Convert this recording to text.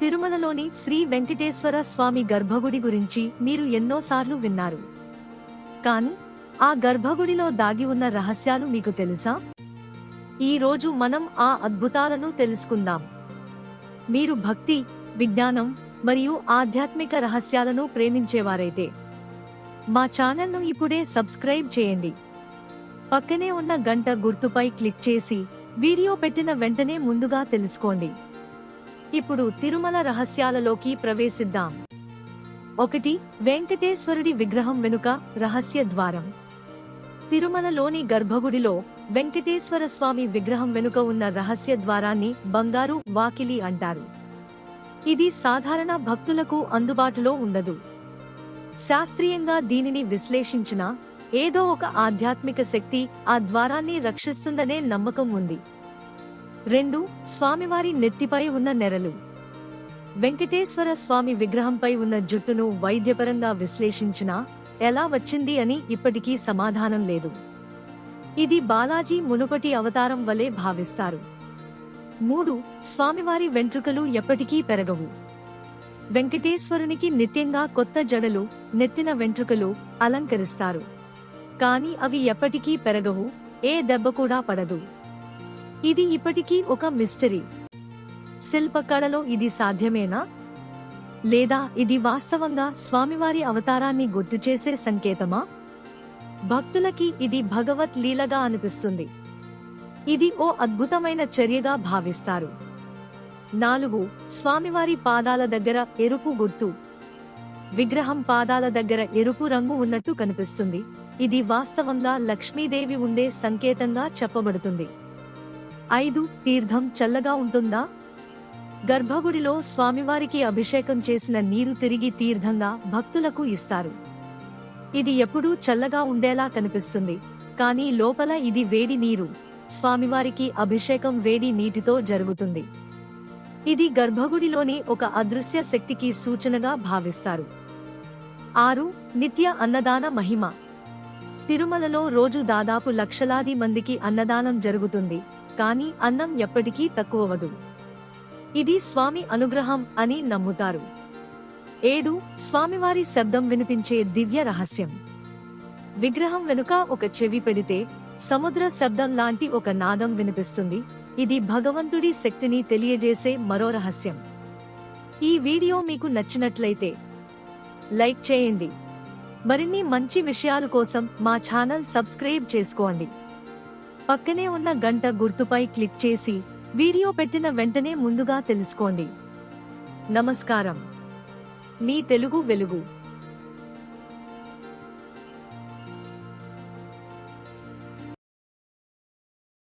తిరుమలలోని శ్రీ వెంకటేశ్వర స్వామి గర్భగుడి గురించి మీరు ఎన్నోసార్లు విన్నారు. కాని ఆ గర్భగుడిలో దాగి ఉన్న రహస్యాలు మీకు తెలుసా? ఈరోజు మనం ఆ అద్భుతాలను తెలుసుకుందాం. మీరు భక్తి విజ్ఞానం మరియు ఆధ్యాత్మిక రహస్యాలను ప్రేమించేవారైతే మా ఛానల్ను ఇప్పుడే సబ్స్క్రైబ్ చేయండి. పక్కనే ఉన్న గంట గుర్తుపై క్లిక్ చేసి వీడియో పెట్టిన వెంటనే ముందుగా తెలుసుకోండి. ఇప్పుడు తిరుమల రహస్యాలలోకి ప్రవేశిద్దాం. ఒకటి వెంకటేశ్వరుడి విగ్రహం వెనుక రహస్య ద్వారం. తిరుమలలోని గర్భగుడిలో వెంకటేశ్వర స్వామి విగ్రహం వెనుక ఉన్న రహస్య ద్వారాన్ని బంగారు వాకిలి అంటారు. ఇది సాధారణ భక్తులకు అందుబాటులో ఉండదు. శాస్త్రీయంగా దీనిని విశ్లేషించిన ఏదో ఒక ఆధ్యాత్మిక శక్తి ఆ ద్వారాన్ని రక్షిస్తుందనే నమ్మకం ఉంది. రెండు స్వామివారి నెత్తిపై ఉన్న నెరలు. వెంకటేశ్వర స్వామి విగ్రహంపై ఉన్న జుట్టును వైద్యపరంగా విశ్లేషించినా ఎలా వచ్చింది అని ఇప్పటికీ సమాధానం లేదు. ఇది బాలాజీ మునుపటి అవతారం వలె భావిస్తారు. మూడు స్వామివారి వెంట్రుకలు ఎప్పటికీ పెరగవు. వెంకటేశ్వరునికి నిత్యంగా కొత్త జడలు నెత్తిన వెంట్రుకలు అలంకరిస్తారు. కాని అవి ఎప్పటికీ పెరగవు ఏ దెబ్బ కూడా పడదు. ఇది ఇప్పటికీ ఒక మిస్టరీ శిల్పకళలో ఇది సాధ్యమేనా? లేదా ఇది వాస్తవంగా స్వామివారి అవతారాన్ని గుర్తుచేసే సంకేతమా? భక్తులకి ఇది భగవత్ లీలగా అనిపిస్తుంది. ఇది ఓ అద్భుతమైన చర్యగా భావిస్తారు. నాలుగు స్వామివారి పాదాల దగ్గర ఎరుపు గుర్తు. విగ్రహం పాదాల దగ్గర ఎరుపు రంగు ఉన్నట్టు కనిపిస్తుంది. ఇది వాస్తవంగా లక్ష్మీదేవి ఉండే సంకేతంగా చెప్పబడుతుంది. ఐదు తీర్థం చల్లగా ఉంటుందా? గర్భగుడిలో స్వామివారికి అభిషేకం చేసిన నీరు తిరిగి తీర్థంగా భక్తులకు ఇస్తారు. ఇది ఎప్పుడూ చల్లగా ఉండేలా కనిపిస్తుంది. కానీ లోపల ఇది వేడి నీరు. స్వామివారికి అభిషేకం వేడి నీటితో జరుగుతుంది. ఇది గర్భగుడిలోని ఒక అదృశ్య శక్తికి సూచనగా భావిస్తారు. ఆరు నిత్య అన్నదాన మహిమ. తిరుమలలో రోజు దాదాపు లక్షలాది మందికి అన్నదానం జరుగుతుంది. కానీ అన్నం ఎప్పటికీ తక్కువవదు. ఇది స్వామి అనుగ్రహం అని నమ్ముతారు. ఏడు స్వామివారి శబ్దం వినిపించే దివ్య రహస్యం. విగ్రహం వెనుక ఒక చెవి పెడితే సముద్ర శబ్దం లాంటి ఒక నాదం వినిపిస్తుంది. ఇది భగవంతుడి శక్తిని తెలియజేసే మరో రహస్యం. ఈ వీడియో మీకు నచ్చినట్లయితే లైక్ చేయండి. మరిన్ని మంచి విషయాల కోసం మా ఛానల్ సబ్స్క్రైబ్ చేసుకోండి. పక్కనే ఉన్న గంట గుర్తుపై క్లిక్ చేసి వీడియో పెట్టిన వెంటనే ముందుగా తెలుసుకోండి. నమస్కారం. మీ తెలుగు వెలుగు.